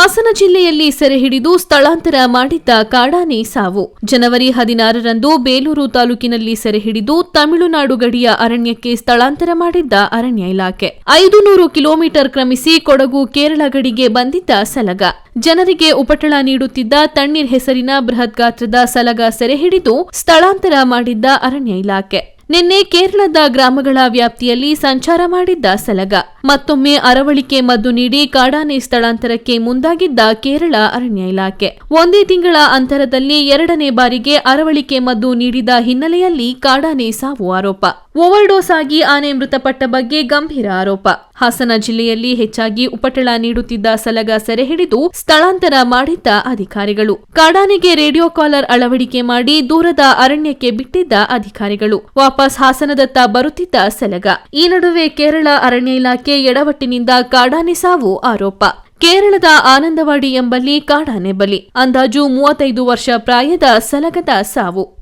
ಹಾಸನ ಜಿಲ್ಲೆಯಲ್ಲಿ ಸೆರೆ ಹಿಡಿದು ಸ್ಥಳಾಂತರ ಮಾಡಿದ್ದ ಕಾಡಾನೆ ಸಾವು. ಜನವರಿ ಹದಿನಾರರಂದು ಬೇಲೂರು ತಾಲೂಕಿನಲ್ಲಿ ಸೆರೆ ಹಿಡಿದು ತಮಿಳುನಾಡು ಗಡಿಯ ಅರಣ್ಯಕ್ಕೆ ಸ್ಥಳಾಂತರ ಮಾಡಿದ್ದ ಅರಣ್ಯ ಇಲಾಖೆ. ಐದು ನೂರು ಕಿಲೋಮೀಟರ್ ಕ್ರಮಿಸಿ ಕೊಡಗು ಕೇರಳ ಗಡಿಗೆ ಬಂದಿದ್ದ ಸಲಗ. ಜನರಿಗೆ ಉಪಟಳ ನೀಡುತ್ತಿದ್ದ ತಣ್ಣೀರ್ ಹೆಸರಿನ ಬೃಹತ್ ಗಾತ್ರದ ಸಲಗ ಸೆರೆ ಹಿಡಿದು ಸ್ಥಳಾಂತರ ಮಾಡಿದ್ದ ಅರಣ್ಯ ಇಲಾಖೆ. ನಿನ್ನೆ ಕೇರಳದ ಗ್ರಾಮಗಳ ವ್ಯಾಪ್ತಿಯಲ್ಲಿ ಸಂಚಾರ ಮಾಡಿದ್ದ ಸಲಗ. ಮತ್ತೊಮ್ಮೆ ಅರವಳಿಕೆ ಮದ್ದು ನೀಡಿ ಕಾಡಾನೆ ಸ್ಥಳಾಂತರಕ್ಕೆ ಮುಂದಾಗಿದ್ದ ಕೇರಳ ಅರಣ್ಯ ಇಲಾಖೆ. ಒಂದೇ ತಿಂಗಳ ಅಂತರದಲ್ಲಿ ಎರಡನೇ ಬಾರಿಗೆ ಅರವಳಿಕೆ ಮದ್ದು ನೀಡಿದ ಹಿನ್ನೆಲೆಯಲ್ಲಿ ಕಾಡಾನೆ ಸಾವು ಆರೋಪ. ಓವರ್ಡೋಸ್ ಆಗಿ ಆನೆ ಮೃತಪಟ್ಟ ಬಗ್ಗೆ ಗಂಭೀರ ಆರೋಪ. ಹಾಸನ ಜಿಲ್ಲೆಯಲ್ಲಿ ಹೆಚ್ಚಾಗಿ ಉಪಟಳ ನೀಡುತ್ತಿದ್ದ ಸಲಗ ಸೆರೆ ಹಿಡಿದು ಸ್ಥಳಾಂತರ ಮಾಡಿದ್ದ ಅಧಿಕಾರಿಗಳು. ಕಾಡಾನೆಗೆ ರೇಡಿಯೋ ಕಾಲರ್ ಅಳವಡಿಕೆ ಮಾಡಿ ದೂರದ ಅರಣ್ಯಕ್ಕೆ ಬಿಟ್ಟಿದ್ದ ಅಧಿಕಾರಿಗಳು. ವಾಪಸ್ ಹಾಸನದತ್ತ ಬರುತ್ತಿದ್ದ ಸಲಗ. ಈ ನಡುವೆ ಕೇರಳ ಅರಣ್ಯ ಇಲಾಖೆ ಎಡವಟ್ಟಿನಿಂದ ಕಾಡಾನೆ ಸಾವು ಆರೋಪ. ಕೇರಳದ ಆನಂದವಾಡಿ ಎಂಬಲ್ಲಿ ಕಾಡಾನೆ ಬಲಿ. ಅಂದಾಜು ಮೂವತ್ತೈದು ವರ್ಷ ಪ್ರಾಯದ ಸಲಗದ ಸಾವು.